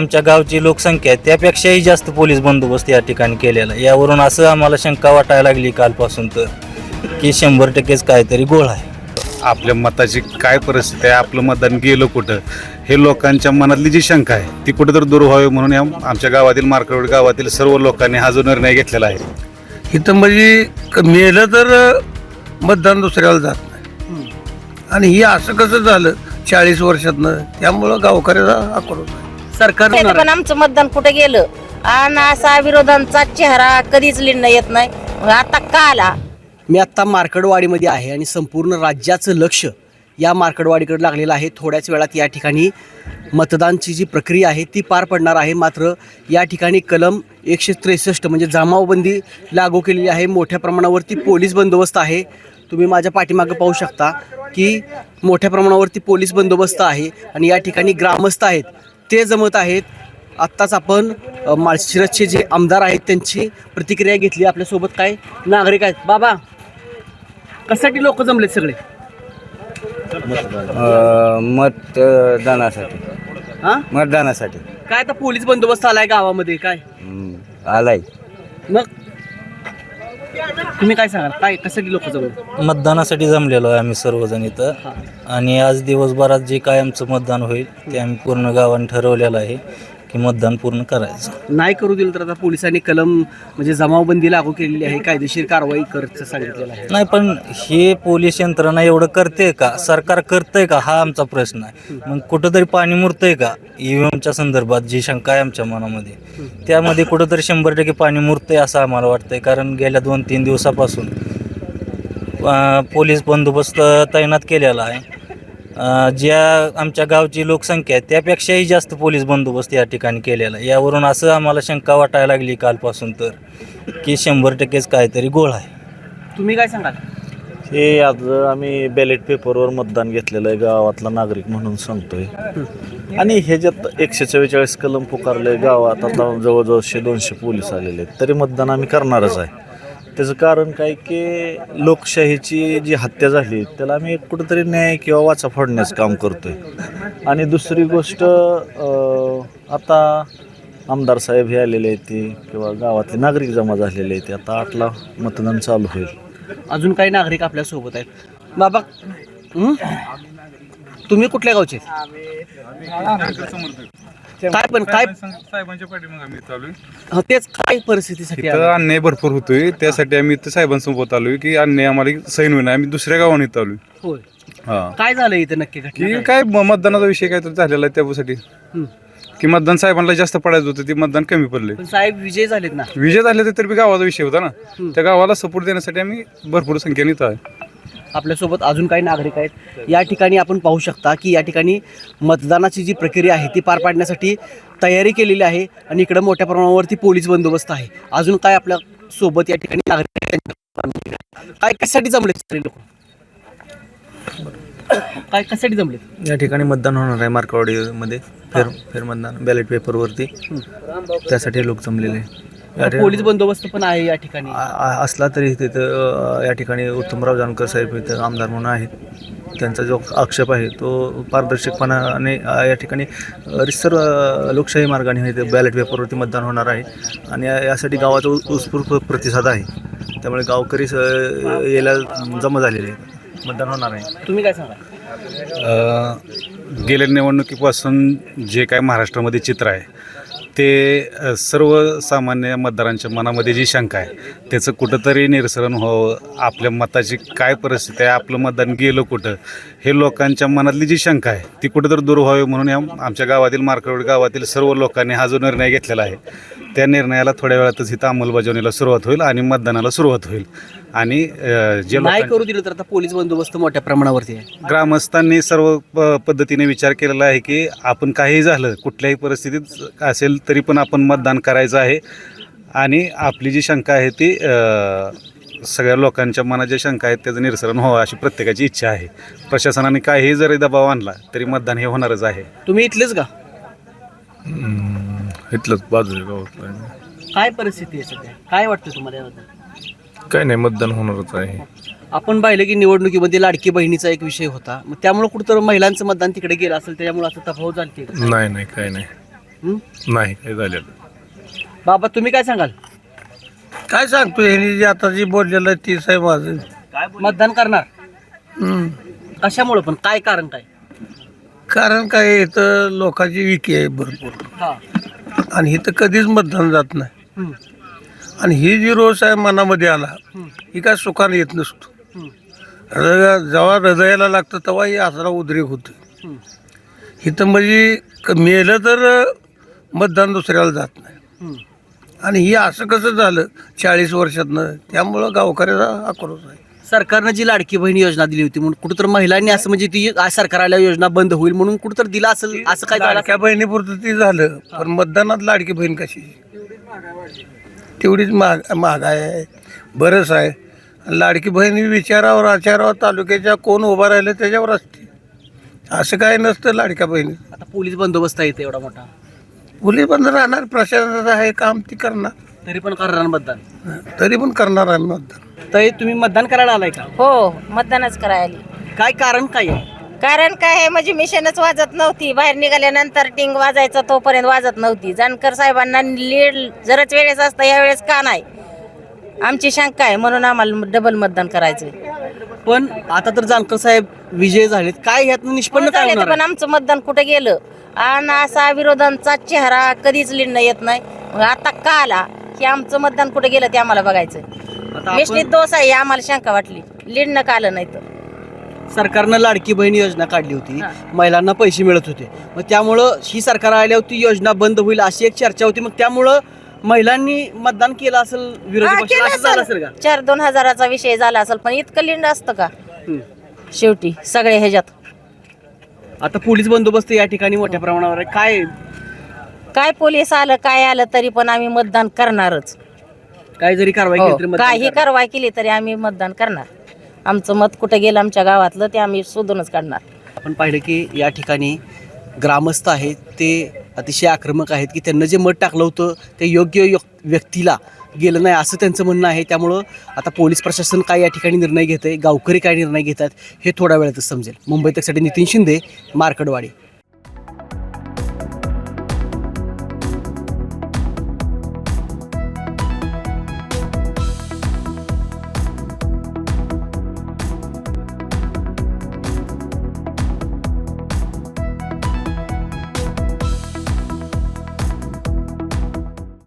आमच्या गावची लोकसंख्या आहे त्यापेक्षाही जास्त पोलीस बंदोबस्त या ठिकाणी केलेला आहे. यावरून असं आम्हाला शंका वाटायला लागली कालपासून तर की शंभर टक्केच काहीतरी गोळ आहे. आपल्या मताची काय परिस्थिती आहे? आपलं मतदान गेलं कुठं? हे लोकांच्या मनातली जी शंका आहे ती कुठं तर दूर व्हावी म्हणून या आमच्या गावातील मार्करोड गावातील सर्व लोकांनी हा जो निर्णय घेतलेला आहे. इथं म्हणजे मेलं तर मतदान दुसऱ्याला जात नाही. आणि हे असं कसं झालं? चाळीस वर्षातनं त्यामुळं गावकऱ्याचा आक्रोश आहे. सरकार पण आमचं मतदान कुठे गेलं? आणि असा विरोधांचा चेहरा कधीच लिहिणं येत नाही. मग आता का आला? मी आत्ता मार्कडवाडीमध्ये आहे आणि संपूर्ण राज्याचं लक्ष या मार्कडवाडीकडे लागलेलं आहे. थोड्याच वेळात या ठिकाणी मतदानची जी प्रक्रिया आहे ती पार पडणार आहे. मात्र या ठिकाणी कलम एकशे त्रेसष्ट म्हणजे जमावबंदी लागू केलेली आहे. मोठ्या प्रमाणावरती पोलीस बंदोबस्त आहे. तुम्ही माझ्या पाठीमागं पाहू शकता की मोठ्या प्रमाणावरती पोलीस बंदोबस्त आहे आणि या ठिकाणी ग्रामस्थ आहेत. ते जमत आहेत. आत्ताच आपण माळशिरसचे जे आमदार आहेत त्यांची प्रतिक्रिया घेतली. आपल्यासोबत काय नागरिक आहेत? बाबा कशासाठी लोक जमलेत सगळे? मतदानासाठी. हा? मतदानासाठी. काय आता पोलीस बंदोबस्त आलाय गावामध्ये काय? आलाय. मग? तुम्ही काय सांगाल? काय कशासाठी लोक जमले? मतदानासाठी जमलेलो आहे आम्ही सर्वजण इथं. आणि आज दिवसभरात जे काय आमचं मतदान होईल ते आम्ही पूर्ण गावाने ठरवलेलं आहे. की मतदान पूर्ण करायचं. नाही करू दिलं तर आता पोलिसांनी कलम म्हणजे जमावबंदी लागू केलेली आहे कायदेशीर कारवाई करत सांगितलेलं आहे. नाही पण हे पोलीस यंत्रणा एवढं करते का? सरकार करतंय का? हा आमचा प्रश्न आहे. मग कुठंतरी पाणी मुरतंय का? ईव्हीएमच्या संदर्भात जी शंका आहे आमच्या मनामध्ये. त्यामध्ये कुठंतरी शंभर टक्के पाणी मुरतंय असं आम्हाला वाटतंय. कारण गेल्या दोन तीन दिवसापासून अं, पोलीस बंदोबस्त तैनात केलेला आहे. अं, ज्या आमच्या गावची लोकसंख्या आहे त्यापेक्षाही जास्त पोलीस बंदोबस्त या ठिकाणी केलेला आहे. यावरून असं आम्हाला शंका वाटायला लागली कालपासून तर की शंभर टक्केच काहीतरी गोळ आहे. तुम्ही काय सांगाल? हे आज आम्ही बॅलेट पेपरवर मतदान घेतलेलं आहे गावातला नागरिक म्हणून सांगतोय. आणि ह्याच्यात एकशे चव्वेचाळीस कलम पुकारले गावात आता जवळजवळ शे दोनशे पोलीस आलेले आहेत तरी मतदान आम्ही करणारच आहे. त्याचं कारण काय की लोकशाहीची जी हत्या झाली त्याला आम्ही कुठंतरी न्याय किंवा वाचा फोडण्याचं काम करतोय. आणि दुसरी गोष्ट आता आमदार साहेब हे आलेले आहेत ते किंवा गावातले नागरिक जमा झालेले आहेत आता आठला मतदान चालू होईल. अजून काही नागरिक आपल्यासोबत आहेत. बाबा तुम्ही कुठल्या गावचे? काय पण काय साहेबांच्या पाठीमागे आम्ही हं, तेच काय परिस्थितीसाठी इथं आले? अन्याय भरपूर होतोय. त्यासाठी आम्ही इथं साहेबांसोबत आलोय की अन्याय आम्हाला सैन होईल आम्ही दुसऱ्या गावाने इथं आलोय. होय. हा. काय झालं इथं नक्की घटना की काय? म- मतदानाचा विषय काय तर झालेला आहे त्यासाठी हं. की मतदान साहेबांना जास्त पडायचं होतं ते मतदान कमी पडले पण साहेब विजय झालेत ना? विजय झाले तर बी गावाचा विषय होता ना. त्या गावाला सपोर्ट देण्यासाठी आम्ही भरपूर संख्येने इथं आहे. आपल्यासोबत अजून काही नागरिक आहेत. या ठिकाणी आपण पाहू शकता की या ठिकाणी मतदानाची जी प्रक्रिया आहे ती पार पाडण्यासाठी तयारी केलेली आहे आणि इकडं मोठ्या प्रमाणावरती पोलीस बंदोबस्त आहे. अजून काय आपल्यासोबत या ठिकाणी नागरिक? काय कशासाठी जमले लोक? काय कशासाठी जमले या ठिकाणी मतदान होणार आहे मार्कवाडीमध्ये. फेर फेरमतदान बॅलेट पेपरवरती त्यासाठी लोक जमलेले पोलीस बंदोबस्त पण आहे या ठिकाणी. आ- असला तरी तिथं अ, या ठिकाणी उत्तमराव जानकर साहेब इथं आमदार म्हणून आहेत. त्यांचा जो आक्षेप आहे तो पारदर्शकपणाने अ, या ठिकाणी अ, लोकशाही मार्गाने हे ते बॅलेट पेपरवरती मतदान होणार आहे. आणि या- यासाठी गावाचा उ- उत्स्फूर्त प्रतिसाद आहे. त्यामुळे गावकरी स- यायला जमा झालेले आहेत. मतदान होणार आहे. तुम्ही काय सांगा अ, गेल्या निवडणुकीपासून जे काय महाराष्ट्रामध्ये चित्र आहे ते सर्वसामान्य मतदारांच्या मनामध्ये जी शंका आहे त्याचं कुठंतरी निरसरण व्हावं. आपल्या मताची काय परिस्थिती आहे आपलं मतदान गेलं कुठं? हे लोकांच्या मनातली जी शंका आहे ती कुठंतरी दूर व्हावी म्हणून या आमच्या गावातील मार्करोड गावातील सर्व लोकांनी हा जो निर्णय घेतलेला आहे त्या निर्णयाला थोड्या वेळातच इथं अंमलबजावणीला सुरुवात होईल आणि मतदानाला सुरुवात होईल. आणि अ, जे नाही करू दिलं तर आता पोलीस बंदोबस्त मोठ्या प्रमाणावरती आहे. ग्रामस्थांनी सर्व प पद्धतीने विचार केलेला आहे की आपण काही झालं कुठल्याही परिस्थितीत असेल तरी पण आपण मतदान करायचं आहे. आणि आपली जी शंका आहे ती अ, सगळ्या लोकांच्या मनात ज्या शंका आहेत त्याचं निरसन व्हावं अशी प्रत्येकाची इच्छा आहे. प्रशासनाने काहीही जरी दबाव आणला तरी मतदान हे होणारच आहे. तुम्ही इथलेच का? इथलंच बाजूच्या गावात काय परिस्थिती आहे सध्या? काय वाटतं तुम्हाला याबद्दल? काय नाही मतदान होणारच आहे. आपण पाहिलं की निवडणुकीमध्ये लाडकी बहिणीचा एक विषय होता. मग त्यामुळे कुठंतरी महिलांचं मतदान तिकडे गेलं असेल त्याच्यामुळे असं तफावत झाली का नाही नाही काय नाही. हं? नाही काही झालेलं बाबा तुम्ही काय सांगाल? काय सांगतो ह्यांनी जे आता जे बोललेलं आहे तीच आहे माझं मतदान करणार? हम्म. कशामुळे पण? काय कारण काय? कारण काय आहे, इथं लोकांची विकी आहे भरपूर. हा. आणि इथं कधीच मतदान जात नाही. आणि ही जी रोष आहे मनामध्ये आला ही काय सुखाने येत नसतो. हृदया जेव्हा हृदयाला लागतं तेव्हा ही आसरा उद्रेक होतो हं. इथं म्हणजे मेलं तर मतदान दुसऱ्याला जात नाही. आणि ही असं कसं झालं चाळीस वर्षातनं त्यामुळं गावकऱ्याचा आक्रोश आहे सरकारनं जी लाडकी बहीण योजना दिली होती म्हणून कुठंतर महिलांनी असं म्हणजे ती आ- सरकार आल्या योजना बंद होईल म्हणून कुठंतर दिला असेल असं काय झालं? लाडक्या बहिणीपुरतं ती झालं पण मतदानात लाडकी बहीण कशी? तेवढीच महाग महागाई आहे. बरंच आहे. लाडकी बहीण विचारावर आचारावर तालुक्याच्या कोण उभा राहिलं त्याच्यावर असते. असं काय नसतं लाडक्या बहिणी. आता पोलीस बंदोबस्त आहे इथे एवढा मोठा. पोलीस बंद राहणार प्रशासनाचं आहे काम ती करणार. तरी पण करणार मतदान. तरी पण करणार आम्ही मतदान. तर तुम्ही मतदान करायला आलाय का? हो मतदानच करायला काय कारण काय आहे? कारण काय आहे म्हणजे मिशनच वाजत नव्हती. बाहेर निघाल्यानंतर टिंग वाजायचा तोपर्यंत वाजत नव्हती. जानकर साहेबांना लीड जरच वेळेस असतं यावेळेस का नाही? आमची शंका आहे म्हणून आम्हाला डबल मतदान करायचं पण आता तर जानकर साहेब विजय झालेत. काय ह्यातनं निष्पन्न काय होणार पण आहे? आमचं मतदान कुठे गेलं? आणि असा विरोधांचा चेहरा कधीच लिहिणं येत नाही. मग आता का आला? की आमचं मतदान कुठे गेलं ते आम्हाला बघायचं आपण दोष आहे आम्हाला शंका वाटली. लिडणं आलं नाही तर. सरकारनं लाडकी बहीण योजना काढली होती. हा. महिलांना पैसे मिळत होते. मग त्यामुळं ही सरकार आल्यावरती योजना बंद होईल अशी एक चर्चा होती. मग त्यामुळं महिलांनी मतदान केलं असेल विरोधी हा, पक्षाला असं झालं असेल. का? चार दोन हजाराचा विषय झाला असेल पण इतकं लिंड असतं का? हं. शेवटी सगळे ह्याच्यात. आता पोलीस बंदोबस्त या ठिकाणी मोठ्या प्रमाणावर आहे. काय? काय पोलीस आलं काय आलं तरी पण आम्ही मतदान करणारच. काय जरी कारवाई हो, केली तरी मतदान काही करणार. कारवाई केली तरी आम्ही मतदान करणार. आमचं मत कुठं गेलं आमच्या गावातलं ते आम्ही शोधूनच काढणार. आपण पाहिलं की या ठिकाणी ग्रामस्थ आहेत ते अतिशय आक्रमक आहेत की त्यांना जे मत टाकलं होतं ते योग्य यो- व्यक्तीला गेलं नाही असं त्यांचं म्हणणं आहे. त्यामुळं आता पोलीस प्रशासन काय या ठिकाणी निर्णय घेत आहे गावकरी काय निर्णय घेतात हे थोड्या वेळातच समजेल. मुंबई तकसाठी नितीन शिंदे मार्कडवाडी